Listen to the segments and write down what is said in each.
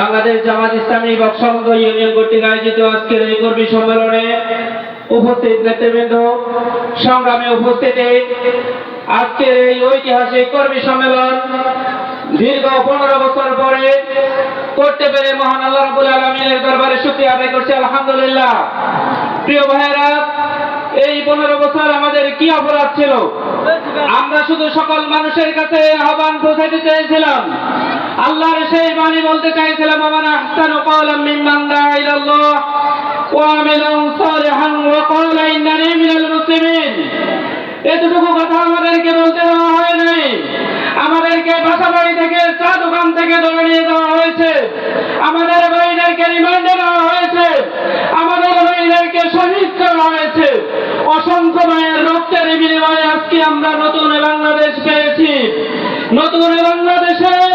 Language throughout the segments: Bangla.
বাংলাদেশ জামাত ইসলামী বক্সবন্ধ ইউনিয়ন কর্তৃক আয়োজিত আজকের এই কর্মী সম্মেলনে উপস্থিত নেতৃবৃন্দ, সংগ্রামে উপস্থিতি আজকের এই ঐতিহাসিক কর্মী সম্মেলন দীর্ঘ পনেরো বছর পরে করতে পেরে মহান আল্লাহ রাবুল আলমিনের দরবারে শুক্রিয়া আদায় করছি, আলহামদুলিল্লাহ। প্রিয় ভাইয়েরা, এই পনেরো বছর আমাদের কি অপরাধ ছিল? আমরা শুধু সকল মানুষের কাছে আহ্বান পৌঁছাতে চেয়েছিলাম। আল্লাহর সেই বাণী বলতে চাইছিলাম আমার আহসান কওলাম মিম্মান দা ইলাল্লাহ ওয়া আমিলা সালিহান ওয়া ক্বালা ইন্নানি মিনাল মুসলিমিন। এতটুকু কথা আমাদেরকে বলতে দেওয়া হয় নাই। আমাদেরকে বাসা বাড়ি থেকে চা দোকান থেকে ধরে নিয়ে দেওয়া হয়েছে। আমাদের ভাইদেরকে রিমান্ডে দেওয়া হয়েছে। আমাদের ভাইদেরকে শহীদ করা হয়েছে। অসংখ্য মায়ের রক্তের বিনিময়ে আজকে আমরা নতুন বাংলাদেশ পেয়েছি। নতুন বাংলাদেশে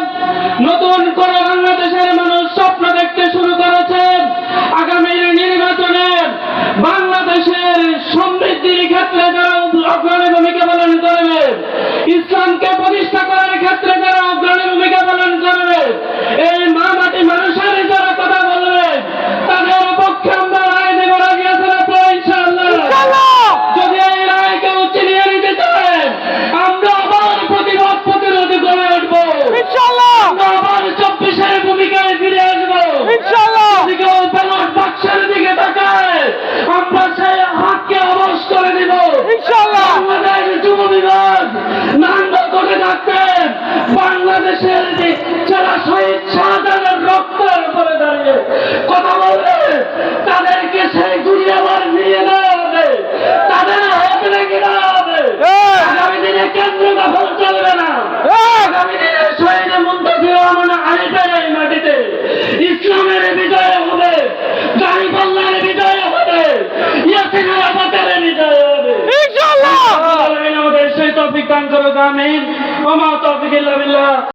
নতুন করে বাংলাদেশের মানুষ স্বপ্ন দেখতে শুরু করেছেন আগামী নির্বাচনে বাংলাদেশের সমৃদ্ধির ক্ষেত্রে যারা অগ্রণী ভূমিকা পালন করবে, ইসলামকে করুক আমিন। ওমা তৌফিক ইল্লা বিল্লাহ।